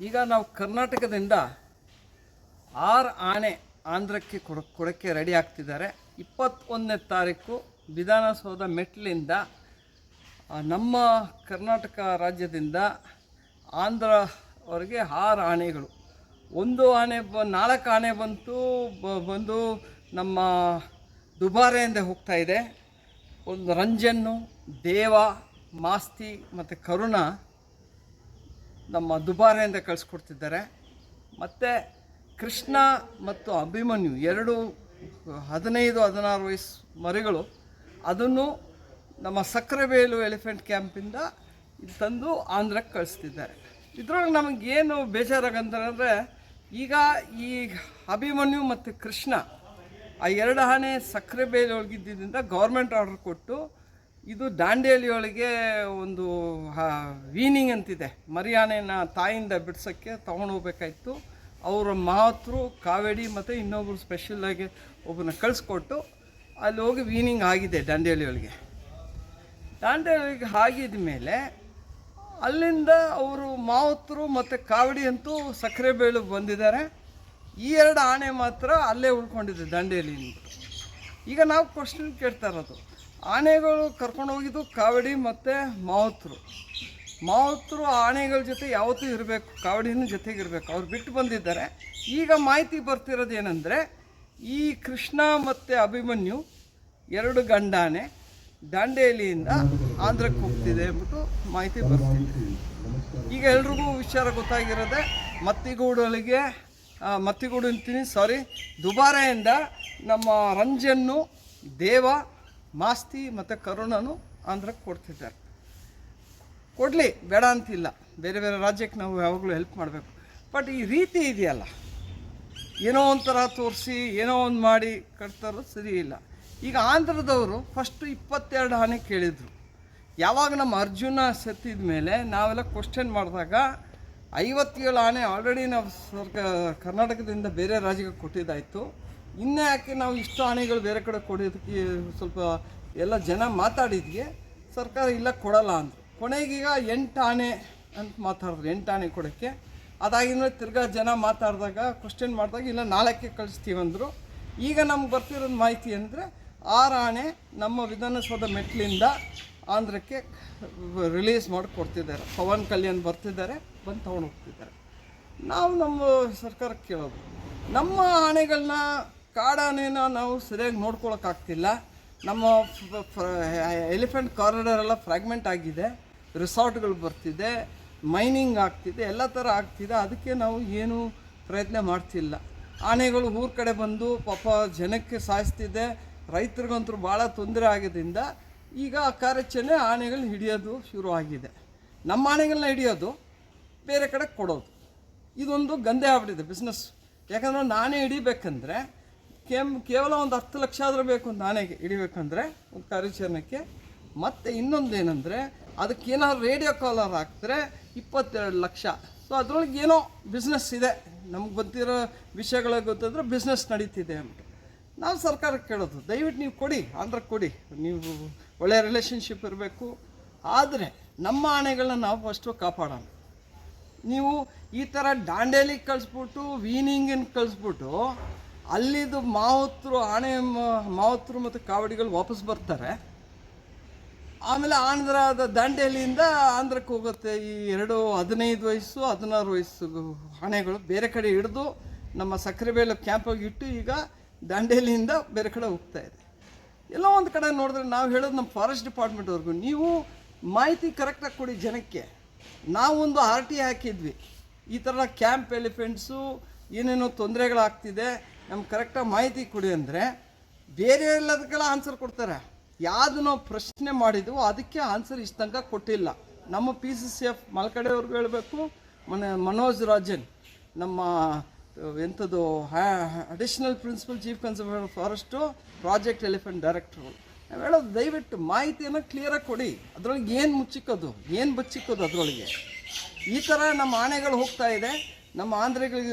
ಈಗ ನಾವು ಕರ್ನಾಟಕದಿಂದ ಆರು ಆನೆ ಆಂಧ್ರಕ್ಕೆ ಕೊಡ, ಕೊಡೋಕ್ಕೆ ರೆಡಿ ಆಗ್ತಿದ್ದಾರೆ. ಇಪ್ಪತ್ತೊಂದನೇ ತಾರೀಕು ವಿಧಾನಸೌಧ ಮೆಟ್ಲಿಂದ ನಮ್ಮ ಕರ್ನಾಟಕ ರಾಜ್ಯದಿಂದ ಆಂಧ್ರವರೆಗೆ ಆರು ಆನೆಗಳು. ಒಂದು ಆನೆ ಬ, ನಾಲ್ಕು ಆನೆ ಬಂತು, ಬ- ಬಂದು ನಮ್ಮ ದುಬಾರೆಯಿಂದ ಹೋಗ್ತಾ ಇದೆ. ಒಂದು ರಂಜನ್ನು, ದೇವ, ಮಾಸ್ತಿ ಮತ್ತು ಕರುಣ ನಮ್ಮ ದುಬಾರೆಯಿಂದ ಕಳಿಸ್ಕೊಡ್ತಿದ್ದಾರೆ. ಮತ್ತು ಕೃಷ್ಣ ಮತ್ತು ಅಭಿಮನ್ಯು ಎರಡು ಹದಿನೈದು, ಹದಿನಾರು ವಯಸ್ಸು ಮರಿಗಳು. ಅದನ್ನು ನಮ್ಮ ಸಕ್ಕರೆಬೇಲು ಎಲಿಫೆಂಟ್ ಕ್ಯಾಂಪಿಂದ ಇದು ತಂದು ಆಂಧ್ರಕ್ಕೆ ಕಳಿಸ್ತಿದ್ದಾರೆ. ಇದ್ರೊಳಗೆ ನಮಗೇನು ಬೇಜಾರಾಗಂತಂದರೆ, ಈಗ ಈ ಅಭಿಮನ್ಯು ಮತ್ತು ಕೃಷ್ಣ ಆ ಎರಡು ಆನೆ ಸಕ್ಕರೆಬೇಲೆ ಒಳಗಿದ್ದಿದ್ದರಿಂದ ಗೌರ್ಮೆಂಟ್ ಆರ್ಡರ್ ಕೊಟ್ಟು ಇದು ದಾಂಡೇಲಿಯೊಳಗೆ ಒಂದು ವೀನಿಂಗ್ ಅಂತಿದೆ. ಮರಿಯಾನೆನ ತಾಯಿಂದ ಬಿಡ್ಸೋಕ್ಕೆ ತೊಗೊಂಡು ಹೋಗ್ಬೇಕಾಯ್ತು. ಅವರ ಮಾತೃ ಕಾವೇಡಿ ಮತ್ತು ಇನ್ನೊಬ್ಬರು ಸ್ಪೆಷಲಾಗಿ ಒಬ್ಬನ ಕಳಿಸ್ಕೊಟ್ಟು ಅಲ್ಲಿ ಹೋಗಿ ವೀನಿಂಗ್ ಆಗಿದೆ ದಾಂಡೇಲಿಯೊಳಗೆ. ದಾಂಡೇಲಿಗೆ ಆಗಿದ ಮೇಲೆ ಅಲ್ಲಿಂದ ಅವರು ಮಾವತರು ಮತ್ತು ಕಾವಡಿ ಅಂತೂ ಸಕ್ಕರೆ ಬೇಳು ಬಂದಿದ್ದಾರೆ. ಈ ಎರಡು ಆನೆ ಮಾತ್ರ ಅಲ್ಲೇ ಉಳ್ಕೊಂಡಿದೆ ದಂಡೇಲಿ ಈಗ ನಾವು ಕ್ವಶನ್ ಕೇಳ್ತಾ ಇರೋದು ಆನೆಗಳು ಕರ್ಕೊಂಡು ಹೋಗಿದ್ದು ಕಾವಡಿ ಮತ್ತು ಮಾವತರು. ಮಾವತರು ಆನೆಗಳ ಜೊತೆ ಯಾವತ್ತೂ ಇರಬೇಕು ಕಾವಡಿನ ಜೊತೆಗೆ ಇರಬೇಕು. ಅವ್ರು ಬಿಟ್ಟು ಬಂದಿದ್ದಾರೆ. ಈಗ ಮಾಹಿತಿ ಬರ್ತಿರೋದು ಏನಂದರೆ ಈ ಕೃಷ್ಣ ಮತ್ತು ಅಭಿಮನ್ಯು ಎರಡು ಗಂಡಾನೆ ದಾಂಡೇಲಿಯಿಂದ ಆಂಧ್ರಕ್ಕೆ ಹೋಗ್ತಿದೆ ಅಂದ್ಬಿಟ್ಟು ಮಾಹಿತಿ ಬರ್ತಿದೆ. ಈಗ ಎಲ್ರಿಗೂ ವಿಚಾರ ಗೊತ್ತಾಗಿರೋದೆ ಮತ್ತಿಗೂಡೊಳಗೆ ಆ, ಮತ್ತಿಗೂಡು ಅಂತೀನಿ ಸಾರಿ ದುಬಾರೆಯಿಂದ ನಮ್ಮ ರಂಜನ್ನು ದೇವ ಮಾಸ್ತಿ ಮತ್ತು ಕರುಣನು ಆಂಧ್ರಕ್ಕೆ ಕೊಡ್ತಿದ್ದಾರೆ. ಕೊಡಲಿ, ಬೇಡ ಅಂತಿಲ್ಲ. ಬೇರೆ ಬೇರೆ ರಾಜ್ಯಕ್ಕೆ ನಾವು ಯಾವಾಗಲೂ ಹೆಲ್ಪ್ ಮಾಡಬೇಕು. ಬಟ್ ಈ ರೀತಿ ಇದೆಯಲ್ಲ. ಏನೋ ಒಂಥರ ತೋರಿಸಿ, ಏನೋ ಒಂದು ಮಾಡಿ ಕಟ್ತಾರೋ ಸರಿ ಇಲ್ಲ. ಈಗ ಆಂಧ್ರದವರು ಫಸ್ಟು ಇಪ್ಪತ್ತೆರಡು ಆನೆ ಕೇಳಿದರು. ಯಾವಾಗ ನಮ್ಮ ಅರ್ಜುನ ಸತ್ತಿದ ಮೇಲೆ ನಾವೆಲ್ಲ ಕ್ವಶನ್ ಮಾಡಿದಾಗ ಐವತ್ತೇಳು ಆನೆ ಆಲ್ರೆಡಿ ನಾವು ಸರ್ಕ, ಕರ್ನಾಟಕದಿಂದ ಬೇರೆ ರಾಜ್ಯಕ್ಕೆ ಕೊಟ್ಟಿದ್ದಾಯಿತು. ಇನ್ನೂ ಯಾಕೆ ನಾವು ಇಷ್ಟು ಆನೆಗಳು ಬೇರೆ ಕಡೆ ಕೊಡೋದಕ್ಕೆ ಸ್ವಲ್ಪ ಎಲ್ಲ ಜನ ಮಾತಾಡಿದ್ಗೆ ಸರ್ಕಾರ ಇಲ್ಲ ಕೊಡಲ್ಲ ಅಂತ ಕೊನೆಗೀಗ ಎಂಟು ಆನೆ ಅಂತ ಮಾತಾಡಿದ್ರು, ಎಂಟು ಆನೆ ಕೊಡೋಕ್ಕೆ. ಅದಾಗಿಂದ ತಿರ್ಗಾ ಜನ ಮಾತಾಡಿದಾಗ ಕ್ವಶನ್ ಮಾಡಿದಾಗ ಇಲ್ಲ ನಾಲ್ಕೇ ಕಳಿಸ್ತೀವಿ ಅಂದರು. ಈಗ ನಮ್ಗೆ ಬರ್ತಿರೋದು ಮಾಹಿತಿ ಅಂದರೆ ಆರು ಆನೆ ನಮ್ಮ ವಿಧಾನಸೌಧ ಮೆಟ್ಲಿಂದ ಆಂಧ್ರಕ್ಕೆ ರಿಲೀಸ್ ಮಾಡಿ ಕೊಡ್ತಿದ್ದಾರೆ. ಪವನ್ ಕಲ್ಯಾಣ್ ಬರ್ತಿದ್ದಾರೆ, ಬಂದು ತೊಗೊಂಡು ಹೋಗ್ತಿದ್ದಾರೆ. ನಾವು ನಮ್ಮ ಸರ್ಕಾರಕ್ಕೆ ಕೇಳೋದು. ನಮ್ಮ ಆನೆಗಳನ್ನ ಕಾಡಾನೆನ ನಾವು ಸರಿಯಾಗಿ ನೋಡ್ಕೊಳಕ್ಕಾಗ್ತಿಲ್ಲ. ನಮ್ಮ ಎಲಿಫೆಂಟ್ ಕಾರಿಡಾರ್ ಎಲ್ಲ ಫ್ರಾಗ್ಮೆಂಟ್ ಆಗಿದೆ. ರಿಸಾರ್ಟ್ಗಳು ಬರ್ತಿದೆ, ಮೈನಿಂಗ್ ಆಗ್ತಿದೆ, ಎಲ್ಲ ಥರ ಆಗ್ತಿದೆ. ಅದಕ್ಕೆ ನಾವು ಏನು ಪ್ರಯತ್ನ ಮಾಡ್ತಿಲ್ಲ. ಆನೆಗಳು ಊರ ಕಡೆ ಬಂದು ಪಾಪ ಜನಕ್ಕೆ ಸಾಯಿಸ್ತಿದೆ. ರೈತರಿಗಂತೂ ಭಾಳ ತೊಂದರೆ ಆಗಿದ್ದರಿಂದ ಈಗ ಆ ಕಾರ್ಯಾಚರಣೆ ಆನೆಗಳನ್ನ ಹಿಡಿಯೋದು ಶುರು ಆಗಿದೆ. ನಮ್ಮ ಆನೆಗಳನ್ನ ಹಿಡಿಯೋದು ಬೇರೆ ಕಡೆ ಕೊಡೋದು. ಇದೊಂದು ಗಂದೆ ಆಗ್ಬಿಟ್ಟಿದೆ ಬಿಸ್ನೆಸ್ ಯಾಕಂದ್ರೆ ನಾನೇ ಹಿಡಿಬೇಕಂದ್ರೆ ಕೇಮ್ ಕೇವಲ ಒಂದು ಹತ್ತು ಲಕ್ಷ ಆದರೂ ಬೇಕು ಒಂದು ಆನೆಗೆ ಹಿಡಿಬೇಕಂದ್ರೆ ಒಂದು ಕಾರ್ಯಾಚರಣೆಗೆ. ಮತ್ತು ಇನ್ನೊಂದೇನೆಂದರೆ ಅದಕ್ಕೆ ಏನಾದ್ರು ರೇಡಿಯೋ ಕಾಲರ್ ಹಾಕಿದ್ರೆ ಇಪ್ಪತ್ತೆರಡು ಲಕ್ಷ. ಸೊ ಅದರೊಳಗೆ ಏನೋ ಬಿಸ್ನೆಸ್ ಇದೆ. ನಮ್ಗೆ ಗೊತ್ತಿರೋ ವಿಷಯಗಳ ಗೊತ್ತಾದ್ರೆ ಬಿಸ್ನೆಸ್ ನಡೀತಿದೆ ಅಂತ ನಾವು ಸರ್ಕಾರಕ್ಕೆ ಕೇಳೋದು, ದಯವಿಟ್ಟು ನೀವು ಕೊಡಿ ಅಂದ್ರೆ ಕೊಡಿ. ನೀವು ಒಳ್ಳೆಯ ರಿಲೇಷನ್ಶಿಪ್ ಇರಬೇಕು. ಆದರೆ ನಮ್ಮ ಆಣೆಗಳನ್ನ ನಾವು ಫಸ್ಟು ಕಾಪಾಡೋಣ. ನೀವು ಈ ಥರ ದಾಂಡೇಲಿಗೆ ಕಳಿಸ್ಬಿಟ್ಟು, ವೀನಿಂಗಿನ ಕಳಿಸ್ಬಿಟ್ಟು ಅಲ್ಲಿದು ಮಾವತ್ರು ಆಣೆ ಮಾವತರು ಮತ್ತು ಕಾವಡಿಗಳು ವಾಪಸ್ ಬರ್ತಾರೆ. ಆಮೇಲೆ ಆಂಧ್ರದ ದಾಂಡೇಲಿಯಿಂದ ಆಂಧ್ರಕ್ಕೆ ಹೋಗುತ್ತೆ. ಈ ಎರಡು ಹದಿನೈದು ವಯಸ್ಸು, ಹದಿನಾರು ವಯಸ್ಸು ಆಣೆಗಳು ಬೇರೆ ಕಡೆ ಹಿಡಿದು ನಮ್ಮ ಸಕ್ಕರೆಬೇಲೆ ಕ್ಯಾಂಪಾಗಿ ಇಟ್ಟು ಈಗ ದಾಂಡೇಲಿಯಿಂದ ಬೇರೆ ಕಡೆ ಹೋಗ್ತಾ ಇದೆ. ಎಲ್ಲ ಒಂದು ಕಡೆ ನೋಡಿದ್ರೆ ನಾವು ಹೇಳೋದು ನಮ್ಮ ಫಾರೆಸ್ಟ್ ಡಿಪಾರ್ಟ್ಮೆಂಟ್ವರೆಗೂ, ನೀವು ಮಾಹಿತಿ ಕರೆಕ್ಟಾಗಿ ಕೊಡಿ ಜನಕ್ಕೆ. ನಾವೊಂದು ಆರ್ ಟಿ ಹಾಕಿದ್ವಿ. ಈ ಥರ ಕ್ಯಾಂಪ್ ಎಲಿಫೆಂಟ್ಸು ಏನೇನೋ ತೊಂದರೆಗಳಾಗ್ತಿದೆ. ನಮ್ಗೆ ಕರೆಕ್ಟಾಗಿ ಮಾಹಿತಿ ಕೊಡಿ ಅಂದರೆ ಬೇರೆ ಎಲ್ಲದಕ್ಕೆಲ್ಲ ಆನ್ಸರ್ ಕೊಡ್ತಾರೆ. ಯಾವುದು ಪ್ರಶ್ನೆ ಮಾಡಿದ್ವೋ ಅದಕ್ಕೆ ಆನ್ಸರ್ ಇಷ್ಟು ತನಕ ಕೊಟ್ಟಿಲ್ಲ. ನಮ್ಮ ಪಿ ಸಿ ಸಿ ಎಫ್ ಮಲ್ಕಡೆಯವ್ರಿಗೂ ಹೇಳಬೇಕು, ಮನೆ ಮನೋಜ್ ರಾಜನ್, ನಮ್ಮ ಎಂಥದ್ದು additional principal chief conservator forest project elephant director ನಾವು ಹೇಳೋದು ದಯವಿಟ್ಟು ಮಾಹಿತಿಯನ್ನು ಕ್ಲಿಯರಾಗಿ ಕೊಡಿ. ಅದರೊಳಗೆ ಏನು ಮುಚ್ಚಿಕ್ಕೋದು, ಏನು ಬಚ್ಚಿಕ್ಕೋದು ಅದರೊಳಗೆ. ಈ ಥರ ನಮ್ಮ ಆನೆಗಳು ಹೋಗ್ತಾ ಇದೆ. ನಮ್ಮ ಆಂಧ್ರಗಳಿಗೆ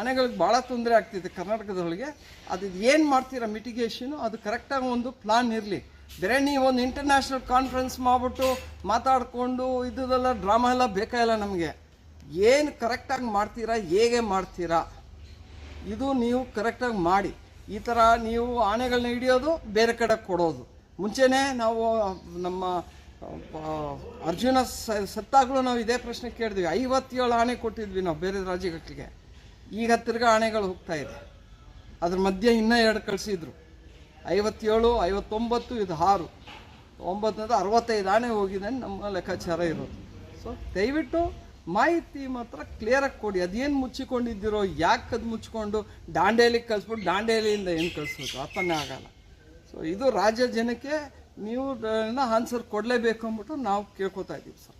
ಆನೆಗಳಿಗೆ ಭಾಳ ತೊಂದರೆ ಆಗ್ತಿದೆ ಕರ್ನಾಟಕದೊಳಗೆ. ಅದು ಏನು ಮಾಡ್ತೀರಾ ಮಿಟಿಗೇಷನು ಅದು ಕರೆಕ್ಟಾಗಿ ಒಂದು ಪ್ಲಾನ್ ಇರಲಿ. ಬೇರೆ ನೀವು ಒಂದು ಇಂಟರ್ನ್ಯಾಷನಲ್ ಕಾನ್ಫರೆನ್ಸ್ ಮಾಡಿಬಿಟ್ಟು ಮಾತಾಡಿಕೊಂಡು ಇದ್ದದೆಲ್ಲ ಡ್ರಾಮಾ ಎಲ್ಲ ಬೇಕಾಗಿಲ್ಲ ನಮಗೆ? ಏನು ಕರೆಕ್ಟಾಗಿ ಮಾಡ್ತೀರಾ, ಹೇಗೆ ಮಾಡ್ತೀರಾ? ಇದು ನೀವು ಕರೆಕ್ಟಾಗಿ ಮಾಡಿ. ಈ ಥರ ನೀವು ಆನೆಗಳನ್ನ ಹಿಡಿಯೋದು, ಬೇರೆ ಕಡೆ ಕೊಡೋದು. ಮುಂಚೆನೇ ನಾವು ನಮ್ಮ ಅರ್ಜುನ ಸತ್ತಾಗಲೂ ನಾವು ಇದೇ ಪ್ರಶ್ನೆ ಕೇಳಿದ್ವಿ. ಐವತ್ತೇಳು ಆಣೆ ಕೊಟ್ಟಿದ್ವಿ ನಾವು ಬೇರೆ ರಾಜ್ಯಗಳಿಗೆ ಈಗ ತಿರ್ಗಾ ಆಣೆಗಳು ಹೋಗ್ತಾ ಇದೆ. ಅದ್ರ ಮಧ್ಯೆ ಇನ್ನೂ ಎರಡು ಕಳಿಸಿದ್ರು. ಐವತ್ತೇಳು, ಐವತ್ತೊಂಬತ್ತು, ಇದು ಆರು. ಒಂಬತ್ತನೇದು ಅರವತ್ತೈದು ಆಣೆ ಹೋಗಿದೆ ನಮ್ಮ ಲೆಕ್ಕಾಚಾರ ಇರೋದು. ಸೊ ದಯವಿಟ್ಟು ಮಾಹಿತಿ ಮಾತ್ರ ಕ್ಲಿಯರಾಗಿ ಕೊಡಿ. ಅದೇನು ಮುಚ್ಚಿಕೊಂಡಿದ್ದೀರೋ, ಯಾಕೆ ಅದು ಮುಚ್ಚಿಕೊಂಡು ದಾಂಡೇಲಿಗೆ ಕಳಿಸ್ಬಿಟ್ಟು ದಾಂಡೇಲಿಯಿಂದ ಏನು ಕಳಿಸ್ಬೇಕು? ಅರ್ಥನೇ ಆಗಲ್ಲ. ಸೊ ಇದು ರಾಜ್ಯ ಜನಕ್ಕೆ ನೀವು ಆನ್ಸರ್ ಕೊಡಲೇಬೇಕು ಅಂದ್ಬಿಟ್ಟು ನಾವು ಕೇಳ್ಕೊತಾ ಇದ್ದೀವಿ ಸರ್